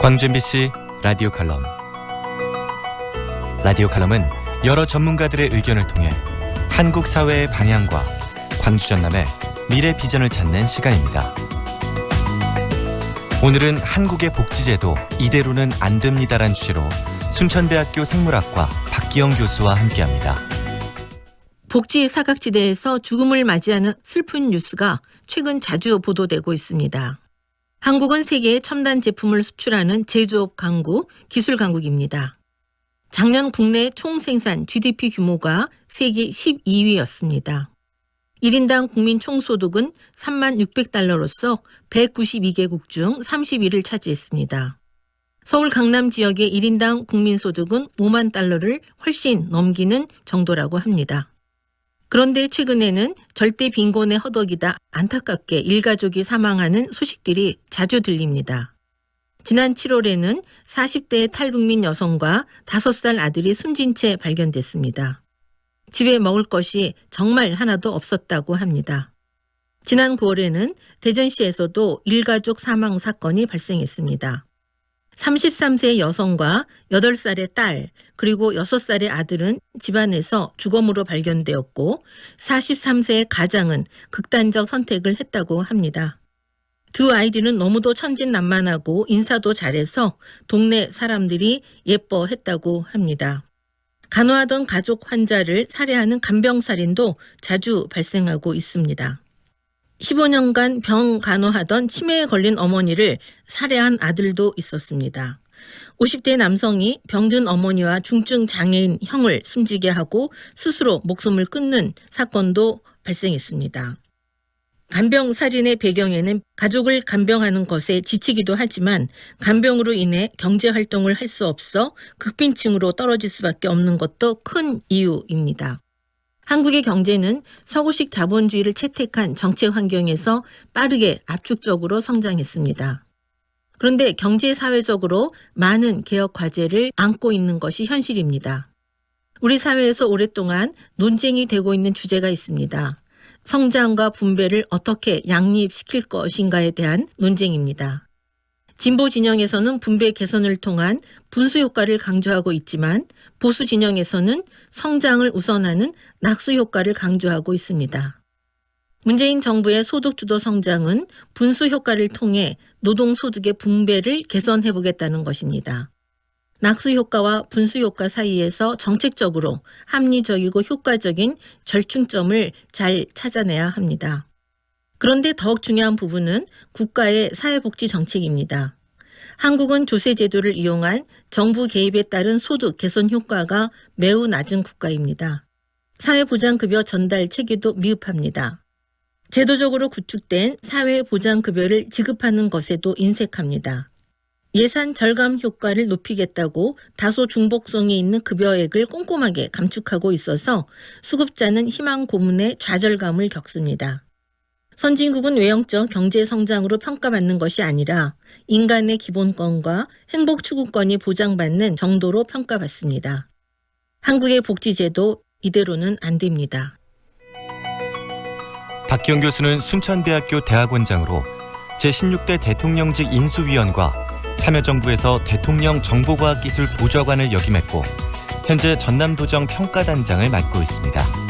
광주 MBC 라디오 칼럼 라디오 칼럼은 여러 전문가들의 의견을 통해 한국 사회의 방향과 광주 전남의 미래 비전을 찾는 시간입니다. 오늘은 한국의 복지제도 이대로는 안 됩니다란 주제로 순천대학교 생물학과 박기영 교수와 함께합니다. 복지 사각지대에서 죽음을 맞이하는 슬픈 뉴스가 최근 자주 보도되고 있습니다. 한국은 세계에 첨단 제품을 수출하는 제조업 강국, 기술 강국입니다. 작년 국내 총 생산 GDP 규모가 세계 12위였습니다. 1인당 국민 총소득은 3만 600달러로서 192개국 중 30위를 차지했습니다. 서울 강남 지역의 1인당 국민 소득은 5만 달러를 훨씬 넘기는 정도라고 합니다. 그런데 최근에는 절대 빈곤의 허덕이다 안타깝게 일가족이 사망하는 소식들이 자주 들립니다. 지난 7월에는 40대 탈북민 여성과 5살 아들이 숨진 채 발견됐습니다. 집에 먹을 것이 정말 하나도 없었다고 합니다. 지난 9월에는 대전시에서도 일가족 사망 사건이 발생했습니다. 33세 여성과 8살의 딸, 그리고 6살의 아들은 집안에서 주검으로 발견되었고 43세의 가장은 극단적 선택을 했다고 합니다. 두 아이들은 너무도 천진난만하고 인사도 잘해서 동네 사람들이 예뻐했다고 합니다. 간호하던 가족 환자를 살해하는 간병살인도 자주 발생하고 있습니다. 15년간 병 간호하던 치매에 걸린 어머니를 살해한 아들도 있었습니다. 50대 남성이 병든 어머니와 중증 장애인 형을 숨지게 하고 스스로 목숨을 끊는 사건도 발생했습니다. 간병 살인의 배경에는 가족을 간병하는 것에 지치기도 하지만 간병으로 인해 경제 활동을 할 수 없어 극빈층으로 떨어질 수밖에 없는 것도 큰 이유입니다. 한국의 경제는 서구식 자본주의를 채택한 정책 환경에서 빠르게 압축적으로 성장했습니다. 그런데 경제 사회적으로 많은 개혁 과제를 안고 있는 것이 현실입니다. 우리 사회에서 오랫동안 논쟁이 되고 있는 주제가 있습니다. 성장과 분배를 어떻게 양립시킬 것인가에 대한 논쟁입니다. 진보 진영에서는 분배 개선을 통한 분수 효과를 강조하고 있지만 보수 진영에서는 성장을 우선하는 낙수 효과를 강조하고 있습니다. 문재인 정부의 소득주도 성장은 분수 효과를 통해 노동소득의 분배를 개선해 보겠다는 것입니다. 낙수 효과와 분수 효과 사이에서 정책적으로 합리적이고 효과적인 절충점을 잘 찾아내야 합니다. 그런데 더욱 중요한 부분은 국가의 사회복지 정책입니다. 한국은 조세 제도를 이용한 정부 개입에 따른 소득 개선 효과가 매우 낮은 국가입니다. 사회보장급여 전달 체계도 미흡합니다. 제도적으로 구축된 사회보장급여를 지급하는 것에도 인색합니다. 예산 절감 효과를 높이겠다고 다소 중복성이 있는 급여액을 꼼꼼하게 감축하고 있어서 수급자는 희망 고문의 좌절감을 겪습니다. 선진국은 외형적 경제 성장으로 평가받는 것이 아니라 인간의 기본권과 행복 추구권이 보장받는 정도로 평가받습니다. 한국의 복지제도 이대로는 안 됩니다. 박기영 교수는 순천대학교 대학원장으로 제16대 대통령직 인수위원과 참여정부에서 대통령 정보과학기술 보좌관을 역임했고 현재 전남도정 평가단장을 맡고 있습니다.